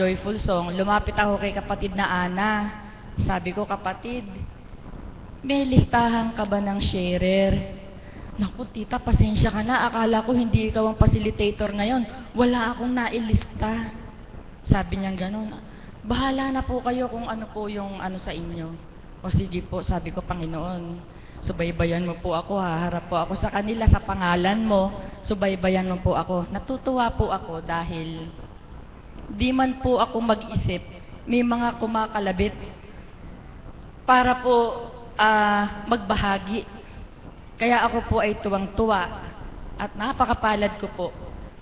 joyful song, lumapit ako kay kapatid na Ana. Sabi ko, kapatid, may listahan ka ba ng sharer? Naku, tita, pasensya ka na. Akala ko hindi ikaw ang facilitator ngayon. Wala akong nailista. Sabi niya gano'n. Bahala na po kayo kung ano po yung ano sa inyo. O sige po, sabi ko, Panginoon, subaybayan mo po ako, haharap po ako sa kanila sa pangalan mo, subaybayan mo po ako. Natutuwa po ako dahil di man po ako mag-isip, may mga kumakalabit para po ah, magbahagi. Kaya ako po ay tuwang-tuwa at napakapalad ko po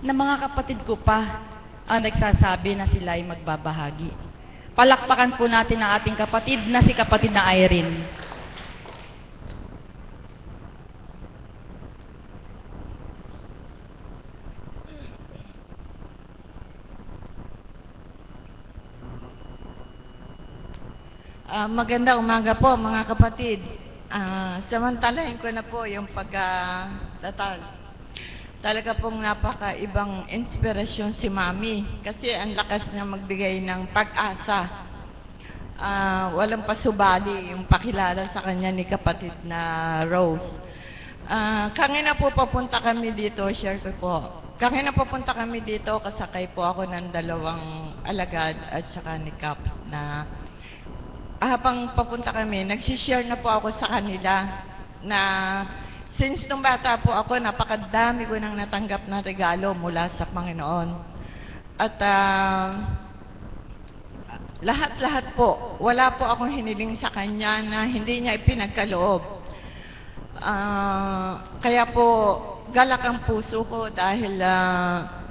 na mga kapatid ko pa ang nagsasabi na sila ay magbabahagi. Palakpakan po natin ang ating kapatid na si kapatid na Irene. Ah, maganda umaga po mga kapatid. Ah, samantalahin ko na po yung pagkatatal. Talaga pong napakaibang inspirasyon si Mami kasi ang lakas niya magbigay ng pag-asa. Ah, walang pasubali yung pakilala sa kanya ni kapatid na Rose. Ah, kangina po papunta kami dito, share ko po. Kangina papunta kami dito, kasakay po ako ng dalawang alagad at saka ni Caps na habang papunta kami, nagsishare na po ako sa kanila na since nung bata po ako, napakadami ko nang natanggap na regalo mula sa Panginoon. At ah, lahat-lahat po, wala po akong hiniling sa Kanya na hindi niya ipinagkaloob. Ah, kaya po, galak ang puso ko dahil ah,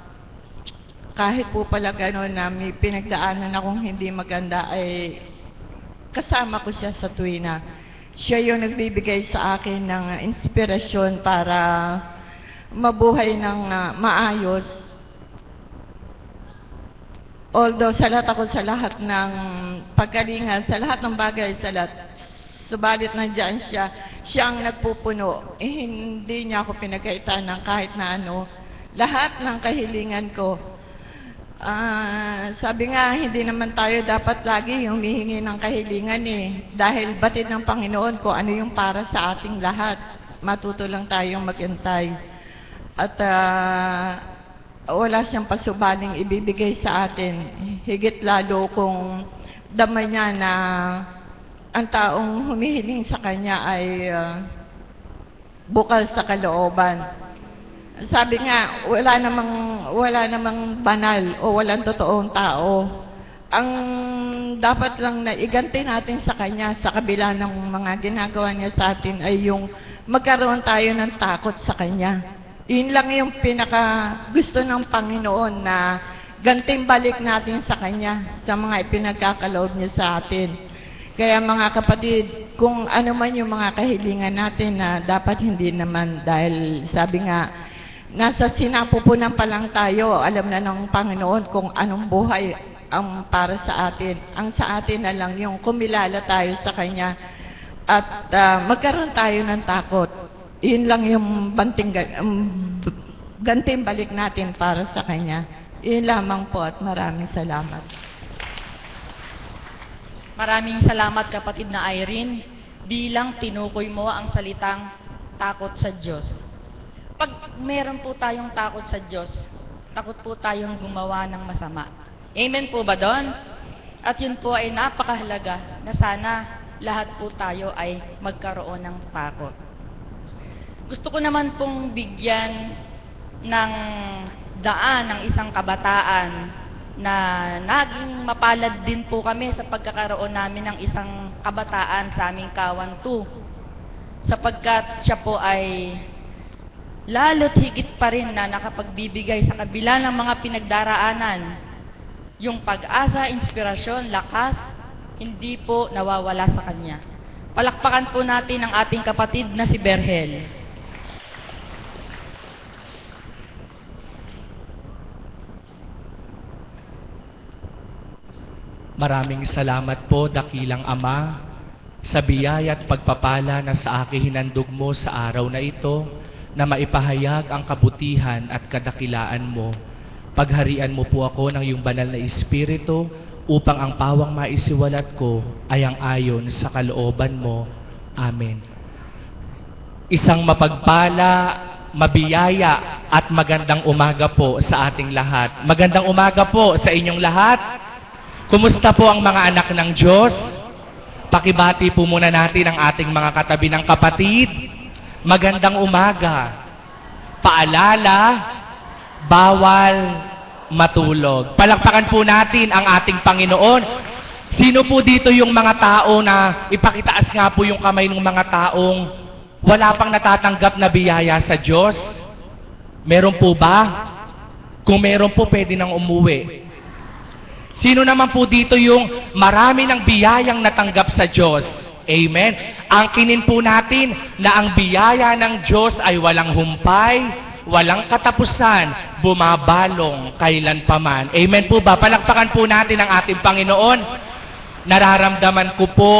kahit po pala gano'n na may pinagdaanan akong hindi maganda ay kasama ko siya sa tuwina. Siya yung nagbibigay sa akin ng inspirasyon para mabuhay ng ah, maayos. Although salat ako sa lahat ng pagkalinga, sa lahat ng bagay, sa lahat, subalit nandiyan siya, siya ang nagpupuno. Eh, hindi niya ako pinagkaitan ng kahit na ano. Lahat ng kahilingan ko, Ah, sabi nga, hindi naman tayo dapat lagi yung hihingi ng kahilingan eh. Dahil batid ng Panginoon ko ano yung para sa ating lahat. Matuto lang tayong magantay. At ah, wala siyang pasubaling ibibigay sa atin. Higit lalo kung damay niya na ang taong humihiling sa kanya ay ah, bukal sa kalooban. Sabi nga, wala namang, wala namang banal o walang totoong tao. Ang dapat lang na iganti natin sa Kanya sa kabila ng mga ginagawa niya sa atin ay yung magkaroon tayo ng takot sa Kanya. Yun lang yung pinaka gusto ng Panginoon na ganting balik natin sa Kanya sa mga ipinagkakaloob niya sa atin. Kaya mga kapatid, kung ano man yung mga kahilingan natin na dapat hindi naman dahil sabi nga, nasa sinapupunan pa lang tayo, alam na ng Panginoon kung anong buhay ang para sa atin. Ang sa atin na lang yung kumilala tayo sa Kanya at ah, magkaroon tayo ng takot. Yun lang yung banting, um, ganting balik natin para sa Kanya. Yun lamang po at maraming salamat. Maraming salamat kapatid na Irene bilang tinukoy mo ang salitang takot sa Diyos. Pag meron po tayong takot sa Diyos, takot po tayong gumawa ng masama. Amen po ba doon? At yun po ay napakahalaga na sana lahat po tayo ay magkaroon ng takot. Gusto ko naman pong bigyan ng daan ng isang kabataan na naging mapalad din po kami sa pagkakaroon namin ng isang kabataan sa aming Kawan 2 sapagkat siya po ay lalo't higit pa rin na nakapagbibigay sa kabila ng mga pinagdaraanan yung pag-asa, inspirasyon, lakas, hindi po nawawala sa kanya. Palakpakan po natin ang ating kapatid na si Berhel. Maraming salamat po, dakilang Ama, sa biyaya at pagpapala na sa akin hinandog mo sa araw na ito na maipahayag ang kabutihan at kadakilaan mo. Pagharian mo po ako ng iyong banal na Espiritu upang ang pawang maisiwalat ko ay ang ayon sa kalooban mo. Amen. Isang mapagpala, mabiyaya at magandang umaga po sa ating lahat. Magandang umaga po sa inyong lahat. Kumusta po ang mga anak ng Diyos? Pakibati po muna natin ang ating mga katabi ng kapatid. Magandang umaga. Paalala, bawal matulog. Palakpakan po natin ang ating Panginoon. Sino po dito yung mga tao na ipakitaas nga po yung kamay ng mga taong wala pang natatanggap na biyaya sa Diyos? Meron po ba? Kung meron po, pwede nang umuwi. Sino naman po dito yung marami ng biyayang natanggap sa Diyos? Amen. Angkinin po natin na ang biyaya ng Diyos ay walang humpay, walang katapusan, bumabalong kailanpaman. Amen po ba? Palakpakan po natin ang ating Panginoon. Nararamdaman ko po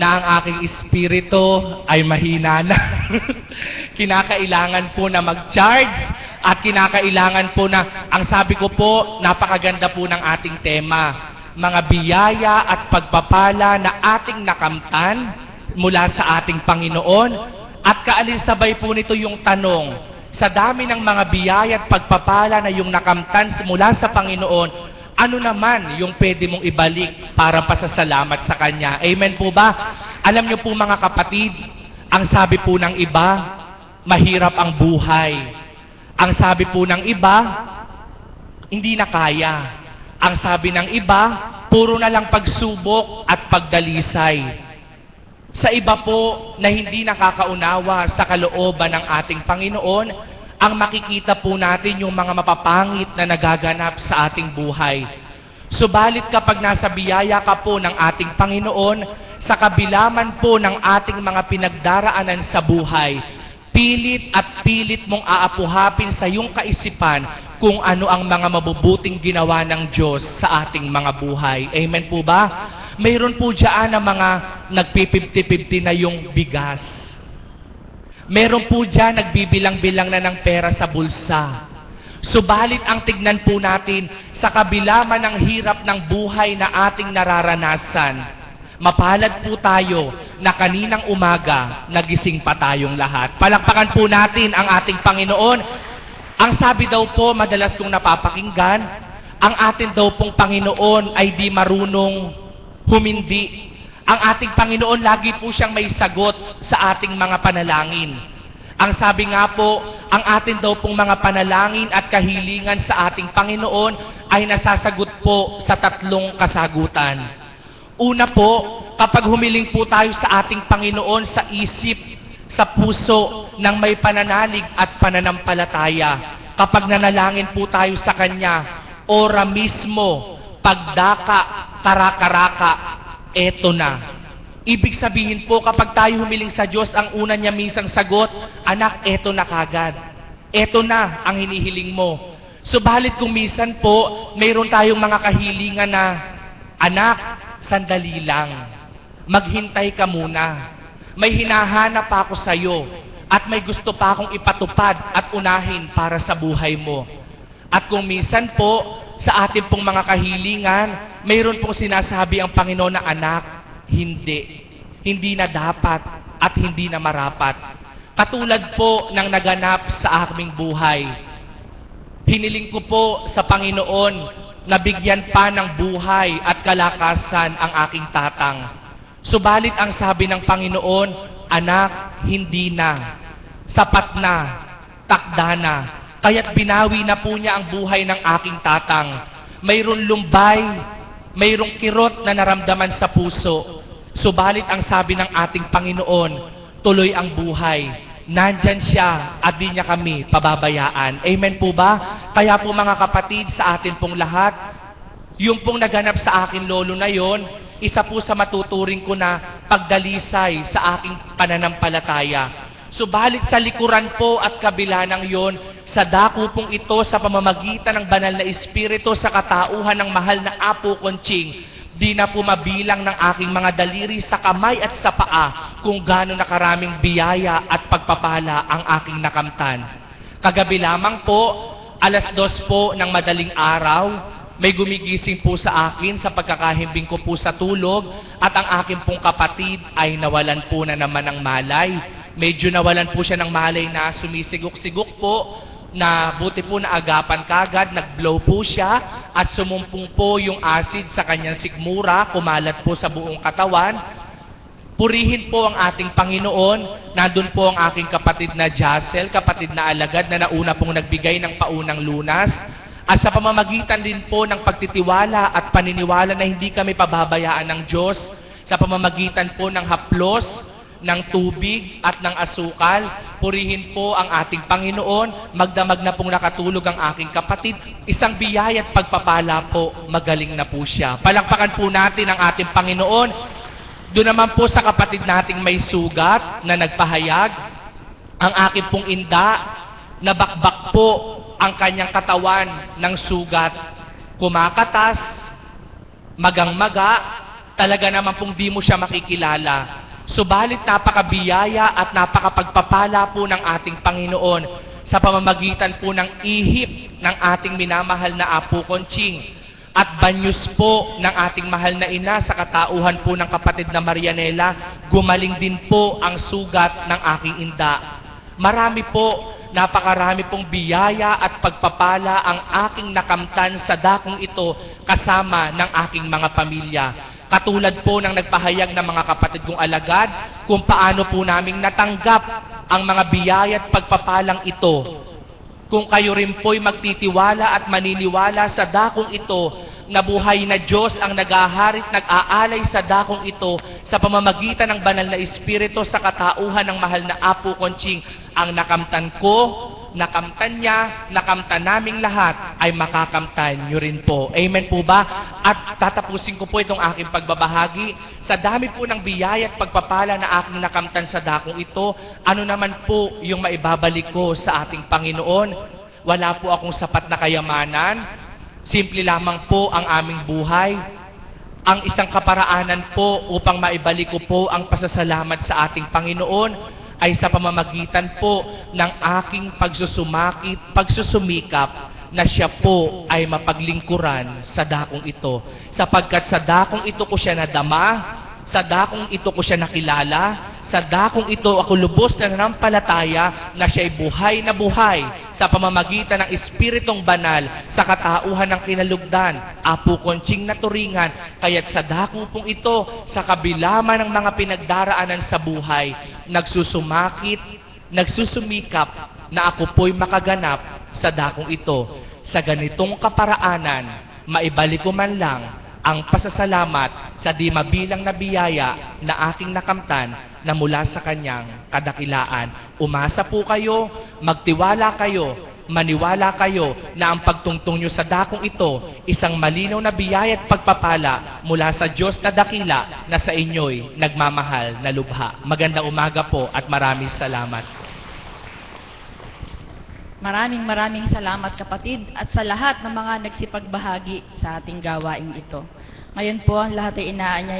na ang aking espiritu ay mahina na. kinakailangan po na mag-charge at kinakailangan po na, ang sabi ko po, napakaganda po ng ating tema. Mga biyaya at pagpapala na ating nakamtan mula sa ating Panginoon at kaalinsabay po nito yung tanong, sa dami ng mga biyaya at pagpapala na yung nakamtan mula sa Panginoon, ano naman yung pwede mong ibalik para pasasalamat sa Kanya? Amen po ba? Alam niyo po mga kapatid, ang sabi po ng iba, mahirap ang buhay. Ang sabi po ng iba, hindi na kaya. Ang sabi ng iba, puro na lang pagsubok at pagdalisay. Sa iba po na hindi nakakaunawa sa kalooban ng ating Panginoon, ang makikita po natin yung mga mapapangit na nagaganap sa ating buhay. Subalit kapag nasa biyaya ka po ng ating Panginoon, sa kabilaman po ng ating mga pinagdaraanan sa buhay, pilit at pilit mong aapuhapin sa iyong kaisipan kung ano ang mga mabubuting ginawa ng Diyos sa ating mga buhay. Amen po ba? Mayroon po dyan na mga nagpipipti-pipti na yung bigas. Meron po dyan nagbibilang-bilang na ng pera sa bulsa. Subalit ang tignan po natin, sa kabila man ng hirap ng buhay na ating nararanasan, mapalad po tayo na kaninang umaga nagising pa tayong lahat. Palakpakan po natin ang ating Panginoon. Ang sabi daw po, madalas kong napapakinggan, ang atin daw pong Panginoon ay di marunong humindi. Ang ating Panginoon lagi po siyang may sagot sa ating mga panalangin. Ang sabi nga po, ang atin daw pong mga panalangin at kahilingan sa ating Panginoon ay nasasagot po sa tatlong kasagutan. Una po, kapag humiling po tayo sa ating Panginoon sa isip, sa puso ng may pananalig at pananampalataya, kapag nanalangin po tayo sa Kanya, ora mismo, pagdaka, karakaraka, eto na. Ibig sabihin po, kapag tayo humiling sa Diyos, ang una niya misang sagot, anak, eto na kagad. Eto na ang hinihiling mo. Subalit kung minsan po, mayroon tayong mga kahilingan na, anak, sandali lang. Maghintay ka muna. May hinahanap pa ako sa iyo at may gusto pa akong ipatupad at unahin para sa buhay mo. At kung minsan po, sa ating pong mga kahilingan, mayroon pong sinasabi ang Panginoon na anak, hindi. Hindi na dapat at hindi na marapat. Katulad po ng naganap sa aming buhay. Hiniling ko po sa Panginoon na bigyan pa ng buhay at kalakasan ang aking tatang. Subalit ang sabi ng Panginoon, anak, hindi na. Sapat na. Takda na. Kaya't binawi na po niya ang buhay ng aking tatang. Mayroon lumbay, mayroong kirot na naramdaman sa puso. Subalit ang sabi ng ating Panginoon, tuloy ang buhay. Nandyan siya at di niya kami pababayaan. Amen po ba? Kaya po mga kapatid, sa atin pong lahat, yung pong naganap sa akin lolo na yon, isa po sa matuturing ko na pagdalisay sa aking pananampalataya. Subalit sa likuran po at kabila ng yon, sa dako pong ito sa pamamagitan ng banal na espiritu sa katauhan ng mahal na Apo Konching, di na po mabilang ng aking mga daliri sa kamay at sa paa kung gaano na karaming biyaya at pagpapala ang aking nakamtan. Kagabi lamang po, alas dos po ng madaling araw, may gumigising po sa akin sa pagkakahimbing ko po sa tulog at ang akin pong kapatid ay nawalan po na naman ng malay. Medyo nawalan po siya ng malay na sumisigok-sigok po na buti po na agapan kagad, nag-blow po siya at sumumpong po yung acid sa kanyang sigmura, kumalat po sa buong katawan. Purihin po ang ating Panginoon. Nandun po ang aking kapatid na Jacel, kapatid na alagad na nauna pong nagbigay ng paunang lunas. At sa pamamagitan din po ng pagtitiwala at paniniwala na hindi kami pababayaan ng Diyos, sa pamamagitan po ng haplos, ng tubig at ng asukal, purihin po ang ating Panginoon, magdamag na pong nakatulog ang aking kapatid, isang biyaya at pagpapala po, magaling na po siya. Palakpakan po natin ang ating Panginoon, doon naman po sa kapatid nating may sugat na nagpahayag, ang akin pong inda, nabakbak po ang kanyang katawan ng sugat. Kumakatas, magang-maga, talaga naman pong di mo siya makikilala. Subalit napakabiyaya at napakapagpapala po ng ating Panginoon sa pamamagitan po ng ihip ng ating minamahal na Apo Conching at banyos po ng ating mahal na ina sa katauhan po ng kapatid na Marianela, gumaling din po ang sugat ng aking inda. Marami po, napakarami pong biyaya at pagpapala ang aking nakamtan sa dakong ito kasama ng aking mga pamilya. Katulad po ng nagpahayag ng mga kapatid kong alagad kung paano po naming natanggap ang mga biyaya at pagpapalang ito kung kayo rin po'y magtitiwala at maniniwala sa dakong ito na buhay na Diyos ang nagaharit, nag-aalay sa dakong ito sa pamamagitan ng banal na Espiritu sa katauhan ng mahal na Apo Conching, ang nakamtan ko, nakamtan niya, nakamtan naming lahat, ay makakamtan nyo rin po. Amen po ba? At tatapusin ko po itong aking pagbabahagi. Sa dami po ng biyaya at pagpapala na aking nakamtan sa dakong ito, ano naman po yung maibabalik ko sa ating Panginoon? Wala po akong sapat na kayamanan. Simple lamang po ang aming buhay. Ang isang kaparaanan po upang maibalik ko po ang pasasalamat sa ating Panginoon ay sa pamamagitan po ng aking pagsusumakit, pagsusumikap na siya po ay mapaglingkuran sa dakong ito. Sapagkat sa dakong ito ko siya nadama, sa dakong ito ko siya nakilala, sa dakong ito ako lubos na nanampalataya na siya'y buhay na buhay sa pamamagitan ng Espiritong Banal sa katauhan ng kinalugdan, apo konching naturingan, kaya't sa dakong pong ito, sa kabila man ng mga pinagdaraanan sa buhay, nagsusumakit, nagsusumikap na ako po'y makaganap sa dakong ito. Sa ganitong kaparaanan, maibalik ko man lang ang pasasalamat sa di mabilang na biyaya na aking nakamtan na mula sa kanyang kadakilaan. Umasa po kayo, magtiwala kayo, maniwala kayo na ang pagtungtong nyo sa dakong ito, isang malinaw na biyaya at pagpapala mula sa Diyos na dakila na sa inyo'y nagmamahal na lubha. Magandang umaga po at maraming salamat. Maraming maraming salamat kapatid at sa lahat ng mga nagsipagbahagi sa ating gawaing ito. Ngayon po, ang lahat ay inaanyay